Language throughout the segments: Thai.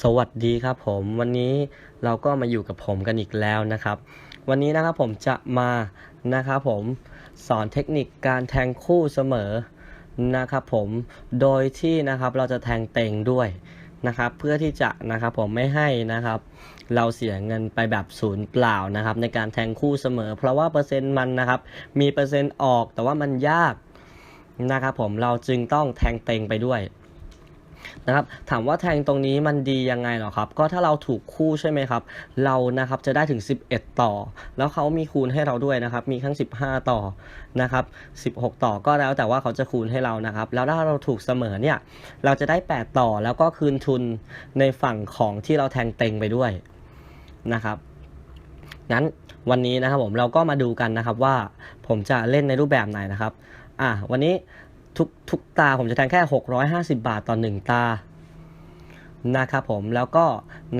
สวัสดีครับผมวันนี้เราก็มาอยู่กับผมกันอีกแล้วนะครับ วันนี้นะครับผมจะมานะครับผมสอนเทคนิคการแทงคู่เสมอนะครับผมโดยที่นะครับเราจะแทงเต็งด้วยนะครับ เพื่อที่จะนะครับผมไม่ให้นะครับ เราเสียเงินไปแบบศูนย์เปล่านะครับ ในการแทงคู่เสมอ เพราะว่าเปอร์เซ็นต์มันนะครับ มีเปอร์เซ็นต์ออกแต่ว่ามันยากนะครับผมเราจึงต้องแทงเต็งไปด้วย นะครับถามว่าแทงตรงนี้มันดียังไงหรอครับ ก็ถ้าเราถูกคู่ใช่ไหมครับ เรานะครับจะได้ถึง 11 ต่อ แล้วเขามีคูณให้เราด้วยนะครับ มีทั้ง 15 ต่อนะครับ16 ต่อก็แล้วแต่ว่าเขาจะคูณให้เรานะครับ แล้วถ้าเราถูกเสมอเนี่ยเราจะได้ 8 ต่อแล้วก็คืนทุนในฝั่งของที่เราแทงเต็งไปด้วยนะครับงั้นวันนี้นะครับผมเราก็มาดูกันนะครับว่าผมจะเล่นในรูปแบบไหนนะครับ อะวันนี้ ทุกทุกตาผมจะแทงแค่ 650 บาทต่อ 1 ตานะครับผมแล้วก็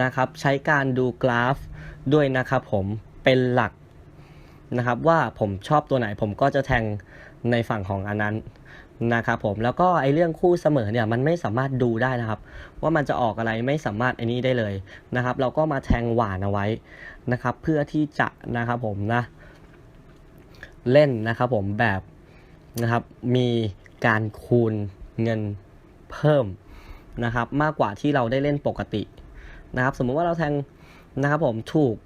นะครับใช้การดูกราฟด้วยนะครับผมเป็นหลักนะครับว่าผมชอบตัวไหนผมก็จะแทงในฝั่งของอันนั้นนะครับผมแล้วก็ไอเรื่องคู่เสมอเนี่ยมันไม่สามารถดูได้นะครับ ว่ามันจะออกอะไรไม่สามารถไอนี้ได้เลยนะครับ เราก็มาแทงหวานเอาไว้นะครับ เพื่อที่จะนะครับผมนะเล่นนะครับผมแบบนะครับมี การคูณเงินเพิ่มนะครับ มากกว่าที่เราได้เล่นปกตินะครับ สมมุติว่าเราแทงนะครับผมถูก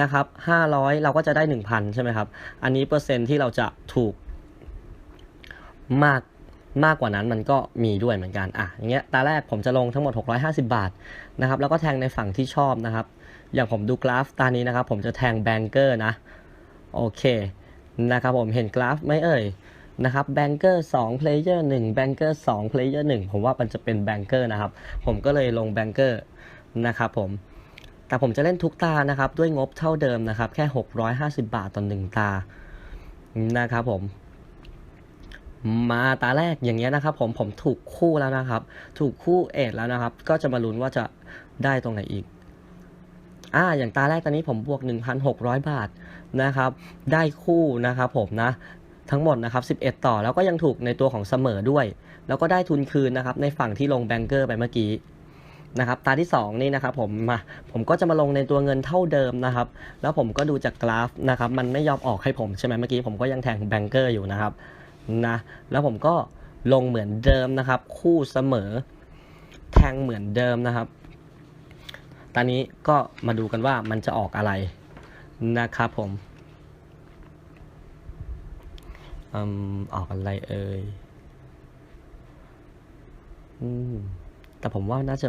นะครับ500 เราก็จะได้ 1,000 ใช่ไหมครับ อันนี้เปอร์เซ็นต์ที่เราจะถูกมากมากกว่านั้นมันก็มีด้วยเหมือนกันอะอย่างเงี้ยตาแรกผมจะลงทั้งหมด 650 บาทนะครับ แล้วก็แทงในฝั่งที่ชอบนะครับ อย่างผมดูกราฟตานี้นะครับ ผมจะแทงแบงเกอร์นะ โอเคนะครับผมเห็นกราฟไหมเอ่ย นะครับแบงเกอร์2 player 1 banker 2 player 1ผมว่ามันจะเป็นแบงเกอร์นะครับ ผมก็เลยลงแบงเกอร์นะครับผม แต่ผมจะเล่นทุกตานะครับ ด้วยงบเท่าเดิมนะครับ แค่ 650 บาทต่อ1ตานะครับผมมาตาแรกอย่างเงี้ยนะครับผมผมถูกคู่แล้วนะครับ ถูกคู่เอ็ดแล้วนะครับ ก็จะมาลุ้นว่าจะได้ตรงไหนอีกอ่าอย่างตาแรกตอนนี้ผมบวก 1,600 บาทนะครับ ได้คู่นะครับผมนะ ทั้งหมดนะครับ 11 ต่อแล้วก็ยังถูกในตัวของเสมอด้วย แล้วก็ได้ทุนคืนนะครับในฝั่งที่ลงแบงเกอร์ไปเมื่อกี้นะครับตาที่ 2 นี่นะครับผมมาผมก็จะมาลงในตัวเงินเท่าเดิมนะครับ แล้วผมก็ดูจากกราฟนะครับ มันไม่ยอมออกให้ผมใช่ไหมเมื่อกี้ผมก็ยังแทงแบงเกอร์อยู่นะครับนะแล้วผมก็ลงเหมือนเดิมนะครับ คู่เสมอ แทงเหมือนเดิมนะครับ ตอนนี้ก็มาดูกันว่ามันจะออกอะไรนะครับผม อืมออกอะไรเอ่ย อืม แต่ผมว่าน่าจะ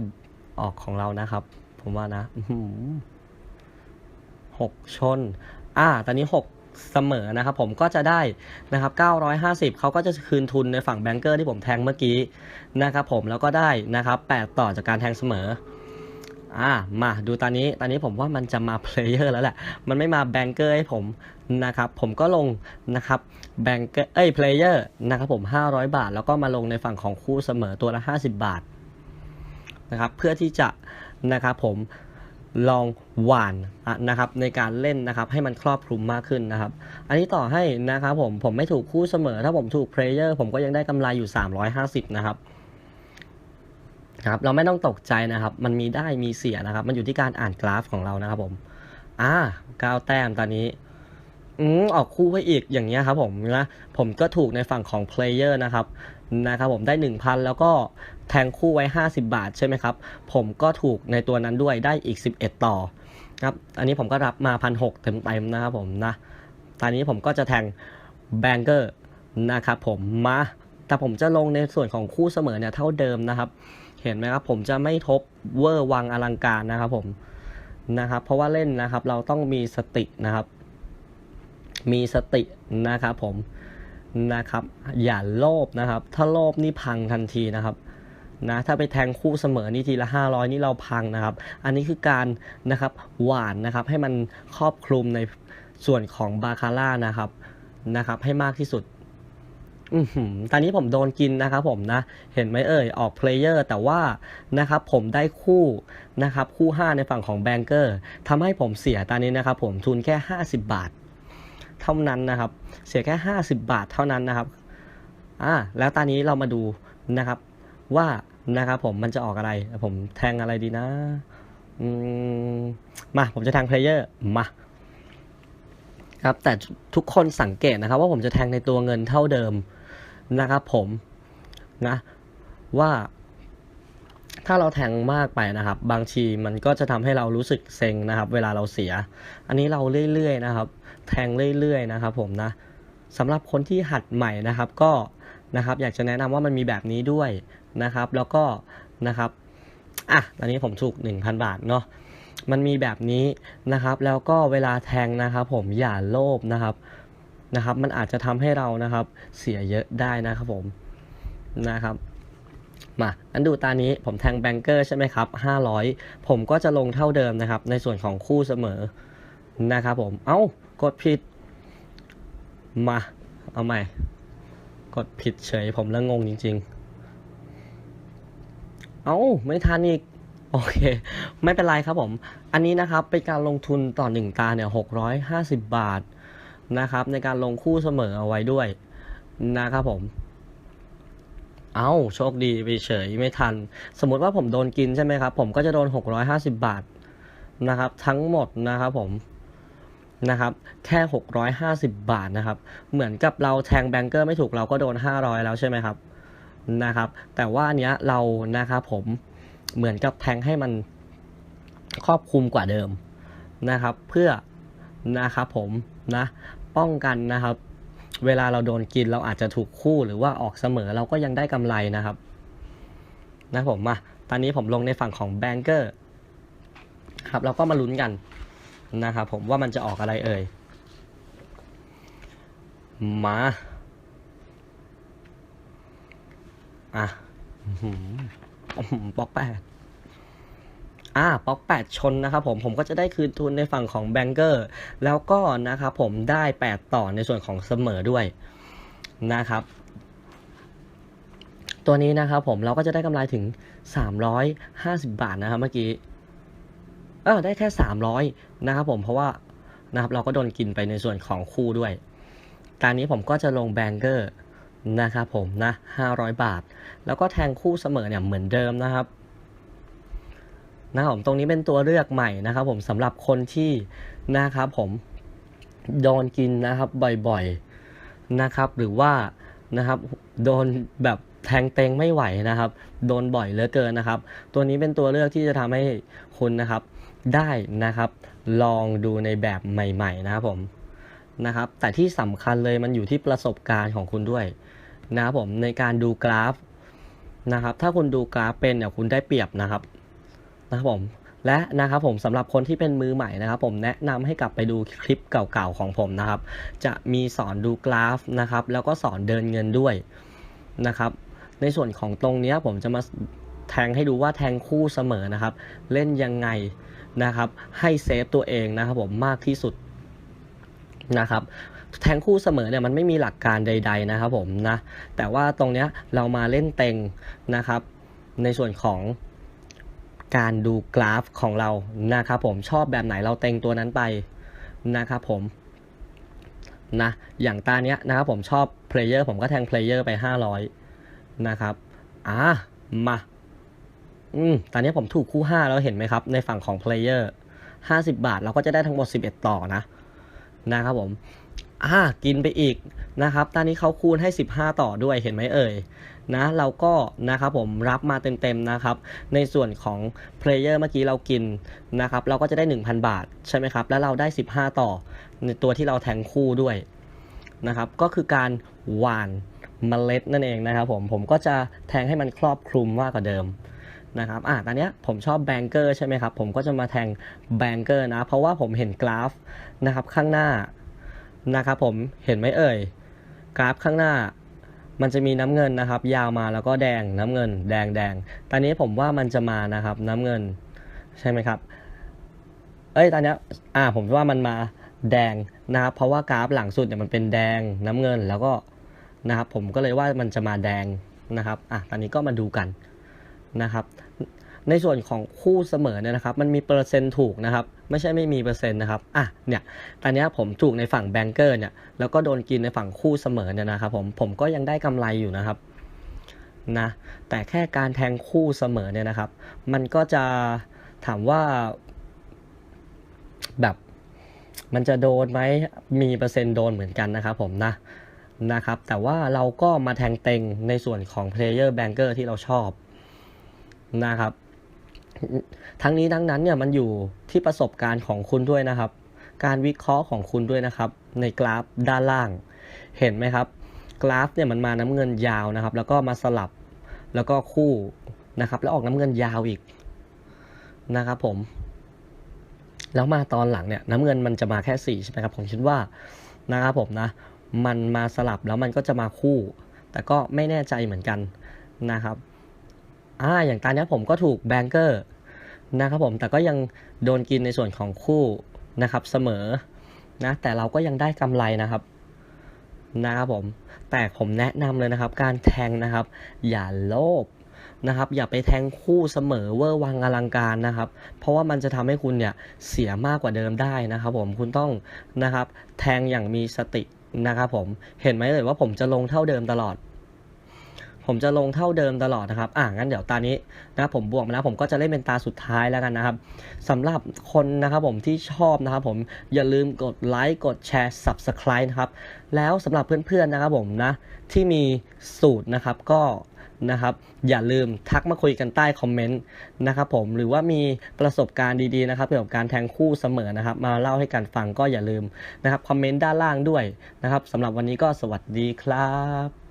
ออกของเรานะครับ ผมว่านะหกชน อ่า ตอนนี้หกเสมอนะครับผมก็จะได้นะครับเก้าร้อยห้าสิบเขาก็จะคืนทุนในฝั่งแบงเกอร์ที่ผมแทงเมื่อกี้นะครับผมแล้วก็ได้นะครับแปดต่อจากการแทงเสมอ อ่ามาดูตอนนี้ตอนนี้ผมว่ามันจะมาเพลเยอร์แล้วแหละ มันไม่มาแบงเกอร์ให้ผมนะครับ ผมก็ลงนะครับแบงเกอร์เอ้ยเพลเยอร์นะครับผม 500 บาท แล้วก็มาลงในฝั่งของคู่เสมอตัวละ 50 บาทนะครับเพื่อที่จะนะครับผมลองหวานะนะครับในการเล่นนะครับให้มันครอบคลุมมากขึ้นนะครับ อันนี้ต่อให้นะครับผมผมไม่ถูกคู่เสมอ ถ้าผมถูกเพลเยอร์ผมก็ยังได้กำไรอยู่ 350 นะครับ ครับเราไม่ต้องตกใจนะครับ มันมีได้มีเสียนะครับ มันอยู่ที่การอ่านกราฟของเรานะครับผม อ่าเก้าแต้มตอนนี้อืมออกคู่ให้อีกอย่างเงี้ยครับผมนะผมก็ถูกในฝั่งของ player นะครับนะครับผมได้ 1,000 แล้วก็แทงคู่ไว้ 50 บาทใช่ไหมครับ ผมก็ถูกในตัวนั้นด้วยได้อีก 11 ต่อครับอันนี้ผมก็รับมา1,600เต็มๆนะครับผมนะตอนนี้ผมก็จะแทงแบงเกอร์นะครับผมมาแต่ผมจะลงในส่วนของคู่เสมอเนี่ยเท่าเดิมนะครับ เห็นไหมครับผมจะไม่ทบเวอร์วังอลังการนะครับผมนะครับ เพราะว่าเล่นนะครับเราต้องมีสตินะครับ มีสตินะครับผมนะครับ อย่าโลภนะครับ ถ้าโลภนี่พังทันทีนะครับนะถ้าไปแทงคู่เสมอนี่ทีละ 500 นี่เราพังนะครับ อันนี้คือการนะครับหวานนะครับให้มันครอบคลุมในส่วนของบาคาร่านะครับนะครับ ให้มากที่สุด อือหือตอนนี้ผมโดนกินนะครับผมนะ เห็นไหมเอ่ย ออกเพลเยอร์แต่ว่านะครับผมได้คู่นะครับคู่ 5 ในฝั่งของแบงเกอร์ทำให้ผมเสียตอนนี้นะครับผมทุนแค่ 50 บาท เท่านั้นนะครับ เสียแค่ 50 บาทเท่านั้นนะครับอ่าแล้วตอนนี้เรามาดูนะครับว่านะครับผมมันจะออกอะไร ผมแทงอะไรดีนะ อืมมาผมจะแทงเพลเยอร์มา ครับ แต่ทุกคนสังเกตนะครับ ว่าผมจะแทงในตัวเงินเท่าเดิมนะครับ ผมนะว่า ถ้าเราแทงมากไปนะครับ บางทีมันก็จะทำให้เรารู้สึกเซ็งนะครับ เวลาเราเสีย อันนี้เราเรื่อยๆนะครับ แทงเรื่อยๆนะครับ ผมนะสำหรับคนที่หัดใหม่นะครับ ก็นะครับอยากจะแนะนำว่ามันมีแบบนี้ด้วยนะครับ แล้วก็นะครับอะตอนนี้ผมถูก 1,000 บาทเนาะ มันมีแบบนี้นะครับ แล้วก็เวลาแทงนะครับผมอย่าโลภนะครับนะครับ มันอาจจะทำให้เรานะครับเสียเยอะได้นะครับผมนะครับมาอันดูตานี้ผมแทงแบงเกอร์ใช่ไหมครับ500 ผมก็จะลงเท่าเดิมนะครับ ในส่วนของคู่เสมอนะครับผมเอ้ากดผิดมาเอาใหม่ กดผิดเฉยผมแล้วงงจริง ๆ เอ้าไม่ทันอีก โอเค ไม่เป็นไรครับผม อันนี้นะครับเป็นการลงทุนต่อหนึ่งตาเนี่ย650 บาทนะครับ ในการลงคู่เสมอเอาไว้ด้วยนะครับผม เอ้าโชคดีไปเฉยไม่ทัน สมมติว่าผมโดนกินใช่ไหมครับ ผมก็จะโดน 650 บาทนะครับ ทั้งหมดนะครับผมนะครับ แค่ 650 บาทนะครับ เหมือนกับเราแทงแบงเกอร์ไม่ถูกเราก็โดน 500 แล้วใช่ไหมครับนะครับ แต่ว่าอันเนี้ยเรานะครับผม เหมือนกับแทงให้มันครอบคลุมกว่าเดิมนะครับ เพื่อนะครับผมนะป้องกันนะครับ เวลาเราโดนกินเราอาจจะถูกคู่หรือว่าออกเสมอเราก็ยังได้กำไรนะครับนะผมมาตอนนี้ผมลงในฝั่งของแบงเกอร์ครับเราก็มาลุ้นกันนะครับผมว่ามันจะออกอะไรเอ่ยมาอะ ปอกแปดอ่าปอกแปดชนนะครับผมผมก็จะได้คืนทุนในฝั่งของแบงเกอร์แล้วก็นะครับผมได้8ต่อในส่วนของเสมอด้วยนะครับ ตัวนี้นะครับผมเราก็จะได้กำไรถึง 350 บาทนะครับเมื่อกี้เออได้แค่ 300นะครับผมเพราะว่านะครับเราก็โดนกินไปในส่วนของคู่ด้วยตอนนี้ผมก็จะลงแบงเกอร์ นะครับผมนะ 500 บาท แล้วก็แทงคู่เสมอเนี่ยเหมือนเดิมนะครับนะครับผมตรงนี้เป็นตัวเลือกใหม่นะครับ ผมสำหรับคนที่นะครับผมโดนกินนะครับบ่อยๆนะครับ หรือว่านะครับโดนแบบแทงเต็งไม่ไหวนะครับ โดนบ่อยเหลือเกินนะครับ ตัวนี้เป็นตัวเลือกที่จะทำให้คุณนะครับ ได้นะครับ ลองดูในแบบใหม่ ๆ นะครับผมนะครับ แต่ที่สำคัญเลยมันอยู่ที่ประสบการณ์ของคุณด้วย นะครับผมในการดูกราฟนะครับ ถ้าคุณดูกราฟเป็นเนี่ยคุณได้เปรียบนะครับนะครับผมและนะครับผมสำหรับคนที่เป็นมือใหม่นะครับ ผมแนะนำให้กลับไปดูคลิปเก่าๆของผมนะครับ จะมีสอนดูกราฟนะครับ แล้วก็สอนเดินเงินด้วยนะครับ ในส่วนของตรงนี้ผมจะมาแทงให้ดูว่าแทงคู่เสมอนะครับ เล่นยังไงนะครับ ให้เซฟตัวเองนะครับผมมากที่สุดนะครับ แทงคู่เสมอเนี่ยมันไม่มีหลักการใด ๆ นะครับผมนะแต่ว่าตรงเนี้ยเรามาเล่นเต็งนะครับ ในส่วนของการดูกราฟของเรานะครับผมชอบแบบไหนเราเต็งตัวนั้นไปนะครับผมนะอย่างตาเนี้ยนะครับผมชอบเพลเยอร์ผมก็แทงเพลเยอร์ไป 500 นะครับอ่ามาอืมตอนนี้ผมถูกคู่ 5 แล้วเห็นไหมครับ ในฝั่งของเพลเยอร์50 บาทเราก็จะได้ทั้งหมด 11 ต่อนะ นะครับผม อ่ากินไปอีกนะครับตอนนี้เขาคูณให้ 15 ต่อด้วยเห็นไหมเอ่ยนะเราก็นะครับผมรับมาเต็มๆนะครับในส่วนของเพลเยอร์เมื่อกี้เรากินนะครับเราก็จะได้ 1,000 บาทใช่ไหมครับแล้วเราได้ 15 ต่อในตัวที่เราแทงคู่ด้วยนะครับก็คือการหว่านเมล็ดนั่นเองนะครับผมผมก็จะแทงให้มันครอบคลุมมากกว่าเดิมนะครับอะตอนนี้ผมชอบแบงเกอร์ใช่ไหมครับผมก็จะมาแทงแบงเกอร์นะเพราะว่าผมเห็นกราฟนะครับข้างหน้า นะครับผมเห็นไหมเอ่ย กราฟข้างหน้ามันจะมีน้ำเงินนะครับ ยาวมาแล้วก็แดงน้ำเงิน แดงแดงตอนนี้ผมว่ามันจะมานะครับ น้ำเงิน ใช่ไหมครับ เอ้ยตอนนี้อ่าผมว่ามันมาแดงนะครับ เพราะว่ากราฟหลังสุดเนี่ยมันเป็นแดงน้ำเงินแล้วก็นะครับ ผมก็เลยว่ามันจะมาแดงนะครับอะตอนนี้ก็มาดูกันนะครับ ในส่วนของคู่เสมอเนี่ยนะครับ มันมีเปอร์เซ็นต์ถูกนะครับ ไม่ใช่ไม่มีเปอร์เซ็นต์นะครับ อะ เนี่ย ตอนนี้ผมถูกในฝั่งแบงเกอร์เนี่ย แล้วก็โดนกินในฝั่งคู่เสมอเนี่ยนะครับผม ผมก็ยังได้กำไรอยู่นะครับ นะ แต่แค่การแทงคู่เสมอเนี่ยนะครับ มันก็จะถามว่า แบบมันจะโดนไหม มีเปอร์เซ็นต์โดนเหมือนกันนะครับผมนะ นะครับ แต่ว่าเราก็มาแทงเต็งในส่วนของ Player Banker ที่เราชอบนะครับ ทั้งนี้ทั้งนั้นเนี่ยมันอยู่ที่ประสบการณ์ของคุณด้วยนะครับ การวิเคราะห์ของคุณด้วยนะครับ ในกราฟด้านล่าง เห็นไหมครับ กราฟเนี่ยมันมาน้ำเงินยาวนะครับ แล้วก็มาสลับแล้วก็คู่นะครับ แล้วออกน้ำเงินยาวอีกนะครับผม แล้วมาตอนหลังเนี่ยน้ำเงินมันจะมาแค่สี่ใช่ไหมครับ ผมคิดว่านะครับผมนะ มันมาสลับแล้วมันก็จะมาคู่ แต่ก็ไม่แน่ใจเหมือนกันนะครับ อ่าอย่างตอนนี้ผมก็ถูกแบงเกอร์นะครับผมแต่ก็ยังโดนกินในส่วนของคู่นะครับเสมอนะแต่เราก็ยังได้กำไรนะครับนะครับผมแต่ผมแนะนำเลยนะครับ การแทงนะครับ อย่าโลภนะครับ อย่าไปแทงคู่เสมอเวอร์วังอลังการนะครับ เพราะว่ามันจะทำให้คุณเนี่ยเสียมากกว่าเดิมได้นะครับ ผมคุณต้องนะครับ แทงอย่างมีสตินะครับผมเห็นไหมเลยว่าผมจะลงเท่าเดิมตลอด ผมจะลงเท่าเดิมตลอดนะครับ อ่างั้นเดี๋ยวตานี้นะผมบวกมาแล้วผมก็จะเล่นเป็นตาสุดท้ายแล้วกันนะครับสำหรับคนนะครับผมที่ชอบนะครับผมอย่าลืมกดไลค์กดแชร์ Subscribe นะครับ แล้วสำหรับเพื่อนๆนะครับผมนะที่มีสูตรนะครับก็นะครับอย่าลืมทักมาคุยกันใต้คอมเมนต์นะครับผมหรือว่ามีประสบการณ์ดีๆนะครับเกี่ยวกับการแทงคู่เสมอนะครับ มาเล่าให้กันฟังก็อย่าลืมนะครับคอมเมนต์ด้านล่างด้วยนะครับสำหรับวันนี้ก็สวัสดีครับ